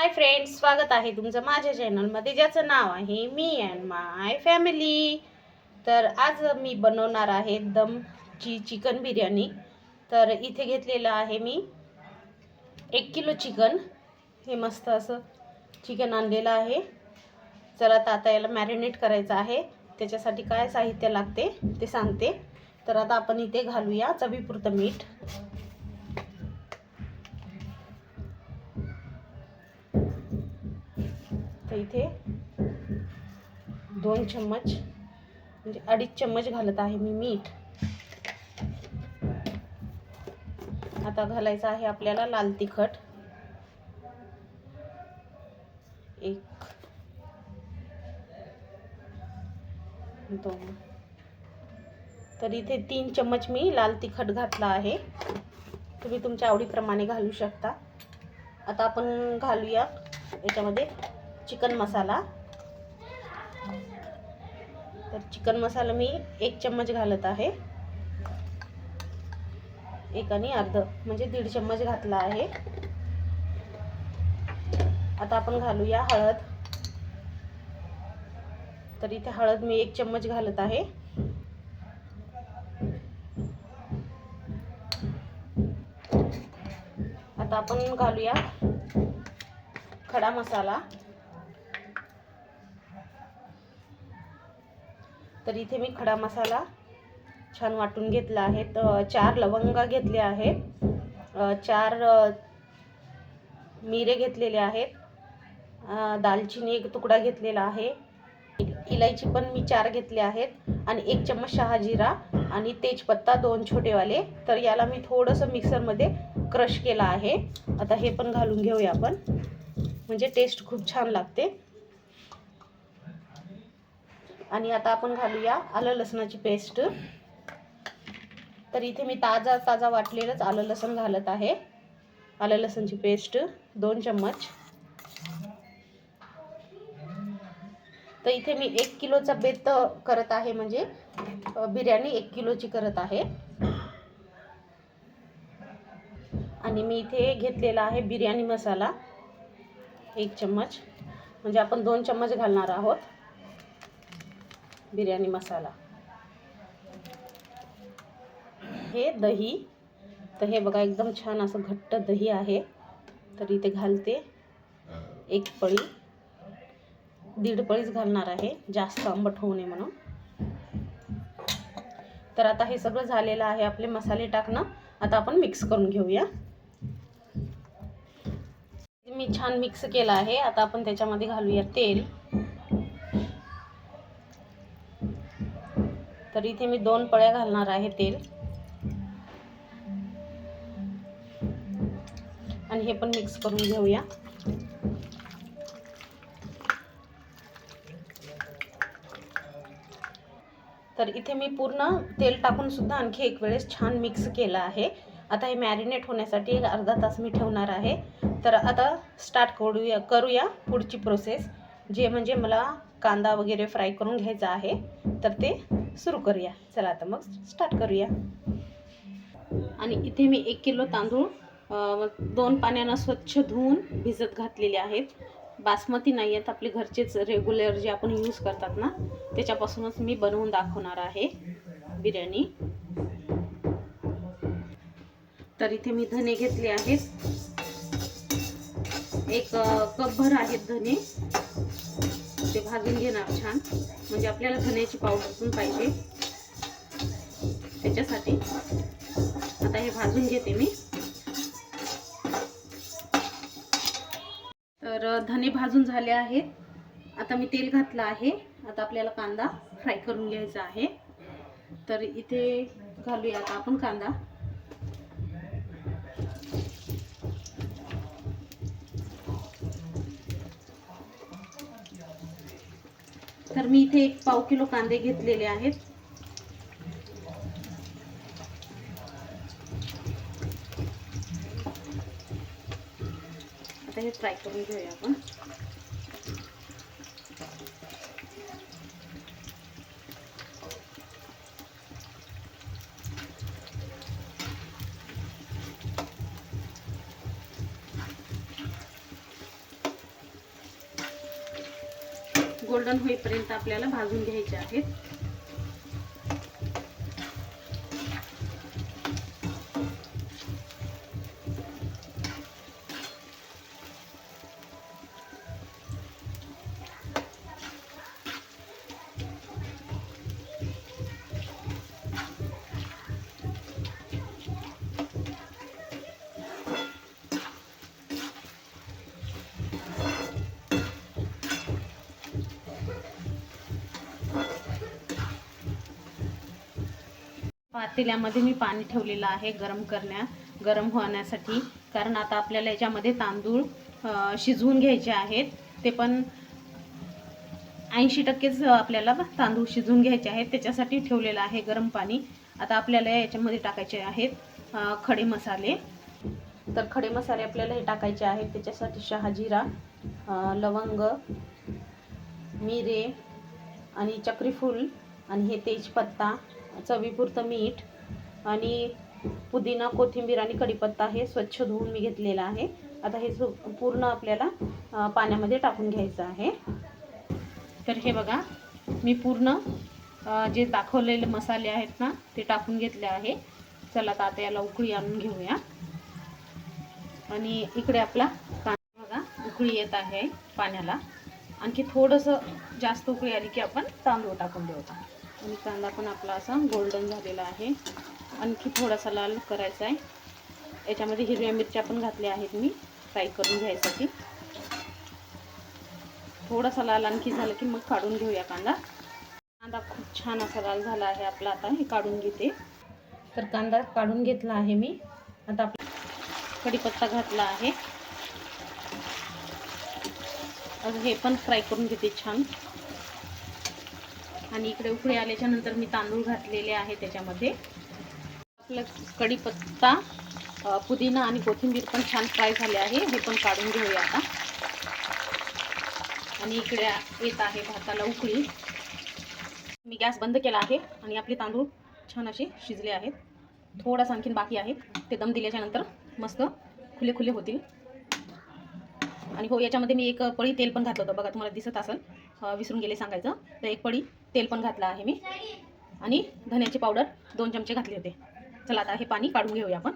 Hi friends स्वागत आहे तुमचं माझ्या चॅनलमध्ये ज्याचं नाव आहे मी अँड माय फॅमिली तर आज मी बनवणार आहे दमची चिकन बिर्याणी. तर इथे घेतलेलं आहे मी एक किलो चिकन. हे मस्त असं चिकन आणलेलं आहे. चला आता आता याला मॅरिनेट करायचं आहे. त्याच्यासाठी काय साहित्य लागते ते सांगते. तर आता आपण इथे घालूया चवीपुरतं मीठ. इथे दोन चम्मच म्हणजे अडीच चम्मच घालत आहे मी मीठ. आता घालायचं आहे आपल्याला लाल तिखट. एक दोन. तर इथे तीन चम्मच मी लाल तिखट घातला आहे. तुम्ही तुमच्या आवडीप्रमाणे घालू शकता. आता आपण घालूया याच्यामध्ये चिकन मसाला. तर चिकन मसाला मी एक चम्मच घालत आहे. एक आणि अर्ध म्हणजे दीड चम्मच घातला आहे. आता आपण घालूया हळद. तर इथे हळद मी एक चम्मच घालत आहे. आता आपण घालूया खडा मसाला. तर इथे मी खडा मसाला छान वाटून घेतला आहे. तर चार लवंगा घेतले आहेत. चार मिरे घेतलेले आहेत. दालचिनी एक तुकडा घेतलेला आहे. इलायची पण मी चार घेतले आहेत. आणि एक चम्मच शहाजिरा आणि तेजपत्ता दोन छोटेवाले. तर याला मी थोडंसं मिक्सरमध्ये क्रश केला आहे. आता हे पण घालून घेऊया आपण. म्हणजे टेस्ट खूप छान लागते. आणि आता आपण घालूया आलं लसणाची पेस्ट. तर इथे मी ताजा ताजा वाटलेलंच आलं लसण घालत आहे. आलं लसणची पेस्ट दोन चम्मच. तर इथे मी एक किलोचा बेत करत आहे म्हणजे बिर्याणी एक किलोची करत आहे. आणि मी इथे घेतलेला आहे बिर्याणी मसाला एक चम्मच. म्हणजे आपण दोन चम्मच घालणार आहोत. बिर्याणी मसाला. हे दही तर हे बघा एकदम छान असं घट्ट दही आहे. तर इथे घालते एक पळी. दीड पळीच घालणार आहे जास्त आंबट होऊ नये म्हणून. तर आता हे सगळं झालेलं आहे आपले मसाले टाकणं. आता आपण मिक्स करून घेऊया. मी छान मिक्स केलं आहे. आता आपण त्याच्यामध्ये घालूया तेल. तर इथे मी दोन पळ्या घालणार आहे तेल. आणि हे पण मिक्स करून घेऊया. तर इथे मी पूर्ण तेल टाकून सुद्धा आणखी एक वेळेस छान मिक्स केलं आहे. आता हे मॅरिनेट होण्यासाठी एक अर्धा तास मी ठेवणार आहे. तर आता स्टार्ट करूया करूया पुढची प्रोसेस जे म्हणजे मला कांदा वगैरे फ्राय करून घ्यायचा आहे तर ते सुरू करूया. चला आता मग स्टार्ट करूया. आणि इथे मी एक किलो तांदूळ दोन पाण्यानं स्वच्छ धुवून भिजत घातलेले आहेत. बासमती नाही आहेत आपले घरचेच रेग्युलर जे आपण यूज करतात ना त्याच्यापासूनच मी बनवून दाखवणार आहे बिर्याणी. तर इथे मी धने घेतले आहेत. एक कपभर आहेत धने. ते भाजून घेणार छान. म्हणजे आपल्याला धन्याची पावडर पण पाहिजे. त्याच्यासाठी. आता हे भाजून घेते मी. तर धने भाजून झाले आहेत. आता मी तेल घातलं आहे. आता आपल्याला कांदा फ्राय करून घ्यायचा आहे. तर इथे घालूया आता आपण कांदा. तर मी इथे एक पाव किलो कांदे घेतलेले आहेत. आता हे फ्राय करून घेऊया आपण. गोल्डन होईपर्यंत आपल्याला भाजून घ्यायचे आहेत. पातेल्यामध्ये मी पाणी ठेवलेलं आहे गरम करण्या गरम होण्यासाठी. कारण आता आपल्याला याच्यामध्ये तांदूळ शिजवून घ्यायचे आहेत. ते पण ऐंशी टक्केच आपल्याला तांदूळ शिजवून घ्यायचे आहेत. त्याच्यासाठी ठेवलेलं आहे गरम पाणी. आता आपल्याला याच्यामध्ये टाकायचे आहेत खडे मसाले. तर खडे मसाले आपल्याला हे टाकायचे आहेत. त्याच्यासाठी शहाजिरा लवंग मिरे आणि चक्रीफूल आणि हे तेजपत्ता चवीपुरतं मीठ आणि पुदिना कोथिंबीर आणि कढीपत्ता हे स्वच्छ धुवून मी घेतलेलं आहे. आता हे सु पूर्ण आपल्याला पाण्यामध्ये टाकून घ्यायचं आहे. तर हे बघा मी पूर्ण जे दाखवलेले मसाले आहेत ना ते टाकून घेतले आहे. चला आता आता याला उकळी आणून घेऊया. आणि इकडे आपला कांदा बघा उकळी येत आहे पाण्याला. आणखी थोडंसं जास्त उकळी आली की आपण तांदूळ टाकून देऊ आता. आणि कांदा पण आपला असा गोल्डन झालेला आहे. आणखी थोडासा लाल करायचा आहे. याच्यामध्ये हिरव्या मिरच्या पण घातल्या आहेत मी फ्राय करून घ्यायसाठी. थोडासा लाल आणखी झाला की मग काढून घेऊया कांदा. कांदा खूप छान असा लाल झाला आहे आपला आता हे काढून घेते. तर कांदा काढून घेतला आहे मी. आता आपला कढीपत्ता घातला आहे. हे पण फ्राय करून घेते छान. आणि इकडे उकळी आल्याच्यानंतर मी तांदूळ घातलेले आहे त्याच्यामध्ये. आपलं कढीपत्ता पुदिना आणि कोथिंबीर पण छान फ्राय झाले आहे. हे पण काढून घेऊया आता. आणि इकडे येत आहे भाताला उकळी. मी गॅस बंद केला आहे आणि आपले तांदूळ छान असे शिजले आहेत. थोडासा आणखीन बाकी आहे. ते दम दिल्याच्या नंतर मस्त खुले खुले होतील. आणि हो याच्यामध्ये मी एक पळी तेल पण घातलं होतं. बघा तुम्हाला दिसत असेल. विसरून गेले सांगायचं. तर एक पळी तेल पण घातलं आहे मी. आणि धन्याची पावडर दोन चमचे घातले होते. चला आता हे पाणी काढून घेऊया आपण.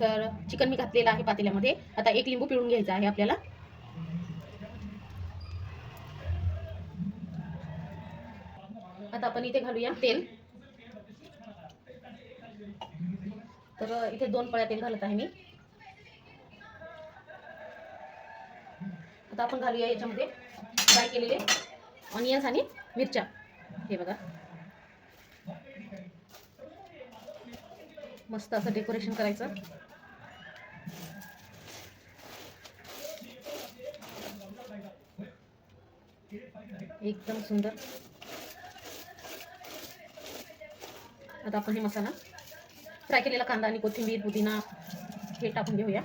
तर चिकन मी घातलेलं आहे पातेल्यामध्ये. आता एक लिंबू पिळून घ्यायचा आहे आपल्याला. आता आपण इथे घालूया तेल. तर इथे दोन पळ्या तेल घालत आहे मी. आता आपण घालूया याच्यामध्ये फ्राय केलेले ऑनियन्स आणि मिरच्या. हे बघा. मस्त असं डेकोरेशन करायचं. एकदम सुंदर. आता आपण हे मसाला फ्राय केलेला कांदा आणि कोथिंबीर पुदिना हे टाकून घेऊया.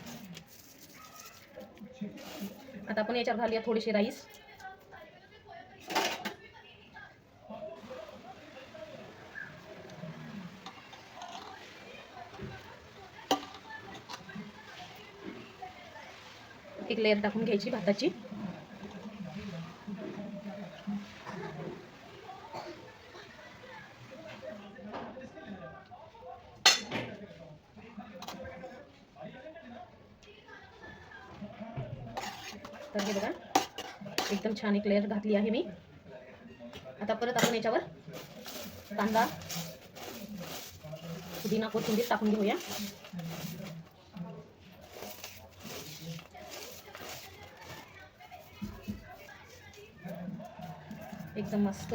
आता आपण याच्यावर घालूया थोडेसे राईस. एक लेअर टाकून घ्यायची भाताची. तर हे बघा एकदम छान एक लेअर घातली आहे मी. आता परत आपण याच्यावर कांदा पुदिना कोथिंबीर टाकून घेऊया. एकदम मस्त.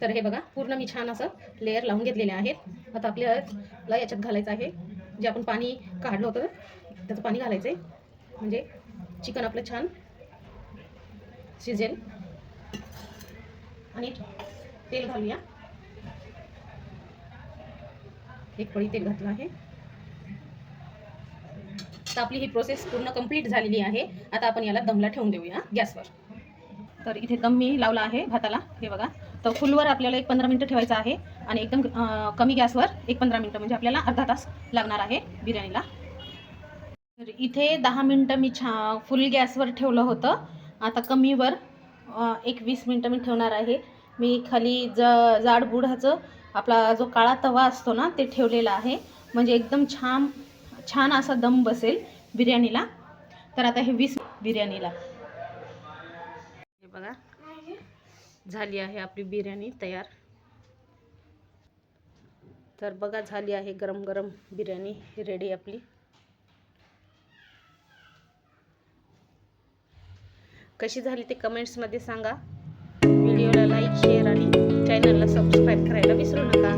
तर. हे बघा पूर्ण मी छान असं लेअर लावून घेतलेले आहेत. आता आपल्याला याच्यात घालायचं आहे. जे आपण पाणी काढलं होतं त्याचं पाणी घालायचं आहे म्हणजे चिकन आपलं छान शिजेल. आणि तेल घालूया. एक पळी तेल घातलं आहे. तर आपली ही प्रोसेस पूर्ण कंप्लीट झालेली आहे. आता आपण याला दमला ठेवून देऊया गॅसवर. तर इथे दम मी लावला आहे भाताला. हे बघा. तर फुलवर आपल्याला एक पंधरा मिनटं ठेवायचं आहे आणि एकदम कमी गॅसवर एक पंधरा मिनटं म्हणजे आपल्याला अर्धा तास लागणार आहे बिर्याणीला. तर इथे दहा मिनटं मी छा फुल गॅसवर ठेवलं होतं. आता कमीवर एक वीस मिनटं मी ठेवणार आहे. मी खाली ज जाड बुढाचं आपला जो काळा तवा असतो ना ते ठेवलेला आहे. म्हणजे एकदम छान छान असा दम बसेल बिर्याणीला. तर आता हे वीस बिर्याणीला. बघा. झाली आहे आपली बिर्याणी तयार. तर बघा झाली आहे गरम गरम बिर्याणी रेडी आपली. कशी झाली ते कमेंट्समध्ये सांगा. व्हिडिओला लाईक शेअर आणि चॅनलला सबस्क्राईब करायला विसरू नका.